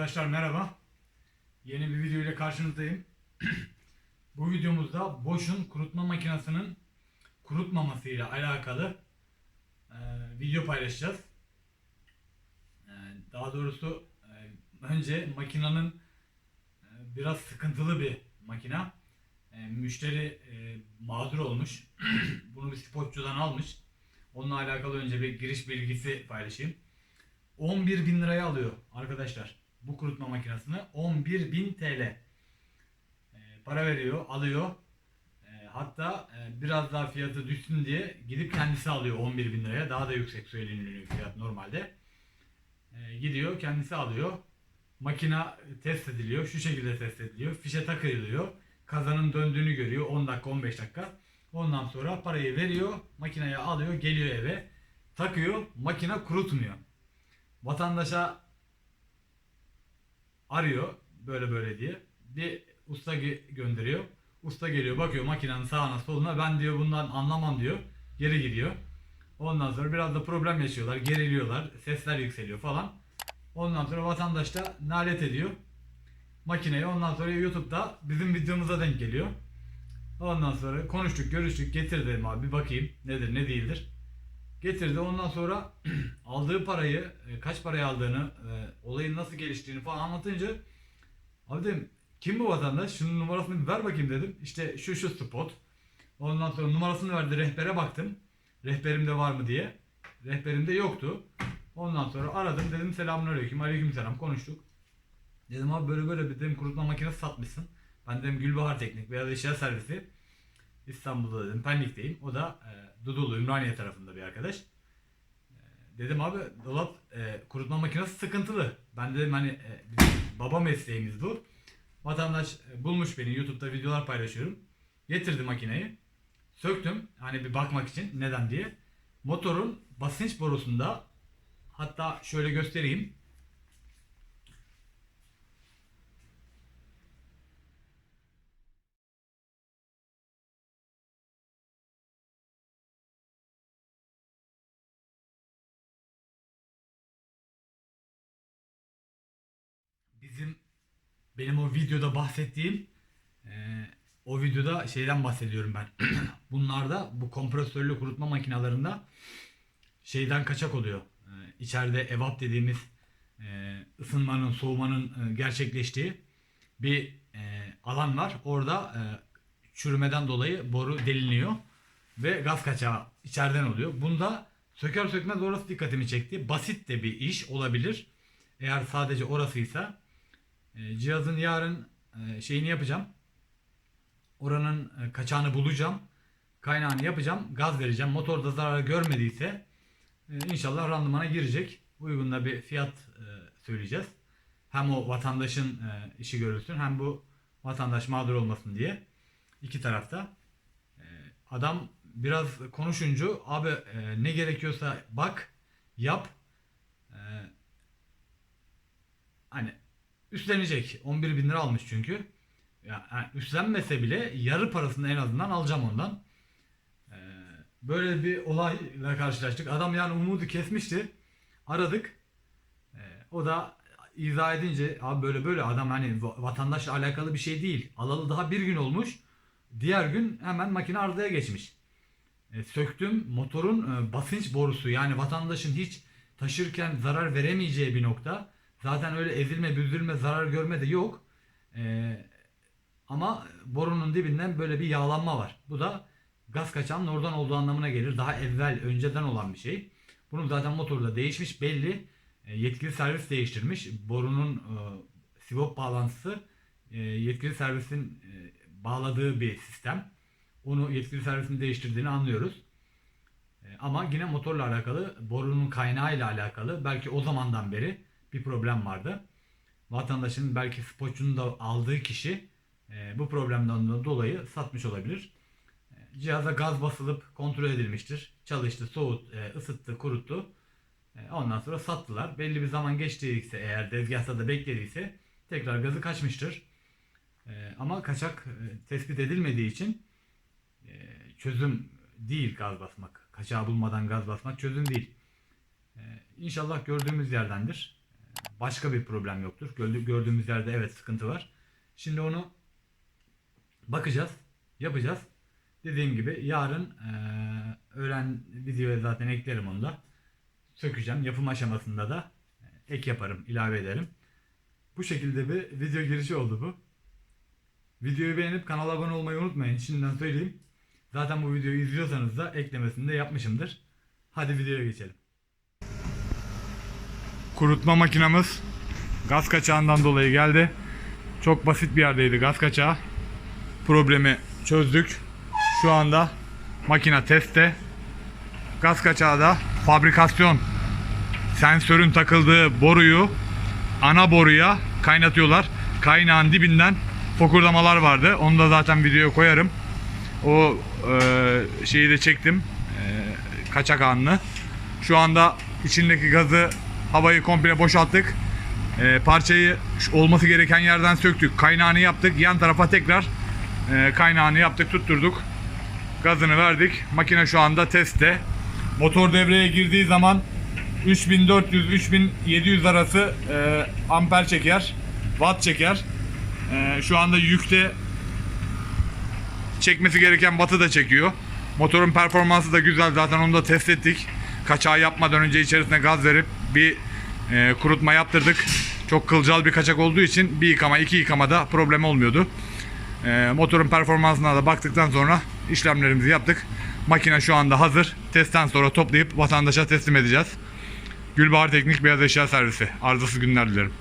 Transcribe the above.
Arkadaşlar merhaba. Yeni bir video ile karşınızdayım. Bu videomuzda Bosch'un kurutma makinesinin kurutmamasıyla alakalı e, video paylaşacağız. E, daha doğrusu e, önce makinenin e, biraz sıkıntılı bir makina. E, müşteri e, mağdur olmuş. Bunu bir spotçudan almış. Onunla alakalı önce bir giriş bilgisi paylaşayım. 11 bin liraya alıyor arkadaşlar bu kurutma makinesini 11 bin TL Ee, para veriyor alıyor. Ee, hatta e, biraz daha fiyatı düşsün diye gidip kendisi alıyor 11 bin liraya. Daha da yüksek söyleniliyor fiyat normalde. Ee, gidiyor kendisi alıyor. Makina test ediliyor şu şekilde test ediliyor. Fişe takılıyor. Kazanın döndüğünü görüyor 10 dakika 15 dakika. Ondan sonra parayı veriyor makineye alıyor geliyor eve. Takıyor makine kurutmuyor. Vatandaşa arıyor böyle böyle diye. Bir usta gönderiyor. Usta geliyor bakıyor makinenin sağına soluna ben diyor bundan anlamam diyor. Geri gidiyor. Ondan sonra biraz da problem yaşıyorlar. Geriliyorlar. Sesler yükseliyor falan. Ondan sonra vatandaş da nalet ediyor. Makineyi ondan sonra YouTube'da bizim videomuza denk geliyor. Ondan sonra konuştuk, görüştük, getir dedim abi bir bakayım nedir ne değildir. Getirdi ondan sonra aldığı parayı, e, kaç paraya aldığını, e, olayın nasıl geliştiğini falan anlatınca abi dedim kim bu vatandaş? Şunun numarasını ver bakayım dedim. İşte şu şu spot. Ondan sonra numarasını verdi rehbere baktım. Rehberimde var mı diye. Rehberimde yoktu. Ondan sonra aradım dedim selamünaleyküm aleykümselam konuştuk. Dedim abi böyle böyle bir dedim kurutma makinesi satmışsın. Ben dedim Gülbahar Teknik Beyaz Eşya Servisi. İstanbul'da dedim Pendik'teyim. O da e, Dudullu Ümraniye tarafında bir arkadaş. E, dedim abi dolap e, kurutma makinesi sıkıntılı. Ben dedim hani e, bizim baba mesleğimiz bu. Vatandaş e, bulmuş beni YouTube'da videolar paylaşıyorum. Getirdi makineyi. Söktüm hani bir bakmak için neden diye. Motorun basınç borusunda hatta şöyle göstereyim. Benim o videoda bahsettiğim e, o videoda şeyden bahsediyorum ben. Bunlarda bu kompresörlü kurutma makinalarında şeyden kaçak oluyor. E, içeride evap dediğimiz e, ısınmanın, soğumanın e, gerçekleştiği bir e, alan var. Orada e, çürümeden dolayı boru deliniyor ve gaz kaçağı içeriden oluyor. Bunda söker sökmez orası dikkatimi çekti. Basit de bir iş olabilir. Eğer sadece orasıysa cihazın yarın e, şeyini yapacağım. Oranın e, kaçağını bulacağım. Kaynağını yapacağım. Gaz vereceğim. Motorda zarar görmediyse e, inşallah randımana girecek. Uygun da bir fiyat söyleyeceğiz. Hem o vatandaşın işi görülsün hem bu vatandaş mağdur olmasın diye. İki tarafta. Adam biraz konuşunca abi ne gerekiyorsa bak yap. Hani üstlenecek. 11 bin lira almış çünkü. Ya, yani üstlenmese bile yarı parasını en azından alacağım ondan. Ee, böyle bir olayla karşılaştık. Adam yani umudu kesmişti. Aradık. Ee, o da izah edince abi böyle böyle adam hani va- vatandaşla alakalı bir şey değil. Alalı daha bir gün olmuş. Diğer gün hemen makine arızaya geçmiş. E, söktüm motorun e, basınç borusu yani vatandaşın hiç taşırken zarar veremeyeceği bir nokta. Zaten öyle ezilme, büzülme, zarar görme de yok. E, ama borunun dibinden böyle bir yağlanma var. Bu da gaz kaçağının oradan olduğu anlamına gelir. Daha evvel, önceden olan bir şey. Bunun zaten motorda değişmiş belli. E, yetkili servis değiştirmiş. Borunun e, sivop bağlantısı e, yetkili servisin e, bağladığı bir sistem. Onu yetkili servisin değiştirdiğini anlıyoruz. E, Ama yine motorla alakalı, borunun kaynağıyla alakalı belki o zamandan beri bir problem vardı. Vatandaşın belki spotçunun da aldığı kişi e, bu problemden dolayı satmış olabilir. E, Cihaza gaz basılıp kontrol edilmiştir. Çalıştı, soğut, e, ısıttı, kuruttu. E, Ondan sonra sattılar. Belli bir zaman geçtiyse eğer tezgahta da beklediyse tekrar gazı kaçmıştır. E, Ama kaçak e, tespit edilmediği için e, çözüm değil gaz basmak. Kaçağı bulmadan gaz basmak çözüm değil. E, İnşallah gördüğümüz yerdendir. E, başka bir problem yoktur. Gördü- Gördüğümüz yerde evet sıkıntı var. Şimdi onu bakacağız, yapacağız. Dediğim gibi yarın eee öğlen videoya zaten eklerim onu da. Sökeceğim. Yapım aşamasında da e, ek yaparım, ilave ederim. Bu şekilde bir video girişi oldu bu. Videoyu beğenip kanala abone olmayı unutmayın. Şimdiden söyleyeyim. Zaten bu videoyu izliyorsanız da eklemesini de yapmışımdır. Hadi videoya geçelim. Kurutma makinamız gaz kaçağından dolayı geldi. Çok basit bir yerdeydi gaz kaçağı. Problemi çözdük. Şu anda makine testte. Gaz kaçağı da fabrikasyon sensörün takıldığı boruyu ana boruya kaynatıyorlar. Kaynağın dibinden fokurdamalar vardı. Onu da zaten videoya koyarım. O e, şeyi de çektim. E, kaçak anını. Şu anda içindeki gazı havayı komple boşalttık. E, parçayı olması gereken yerden söktük. Kaynağını yaptık. Yan tarafa tekrar e, kaynağını yaptık, tutturduk. Gazını verdik. Makine şu anda testte. Motor devreye girdiği zaman 3400-3700 arası e, amper çeker, watt çeker. E, şu anda yükte çekmesi gereken wattı da çekiyor. Motorun performansı da güzel zaten onu da test ettik. Kaçağı yapmadan önce içerisine gaz verip bir e, kurutma yaptırdık. Çok kılcal bir kaçak olduğu için bir yıkama iki yıkamada problem olmuyordu. E, motorun performansına da baktıktan sonra işlemlerimizi yaptık. Makine şu anda hazır. Testten sonra toplayıp vatandaşa teslim edeceğiz. Gülbahar Teknik Beyaz Eşya Servisi. Arızasız günler dilerim.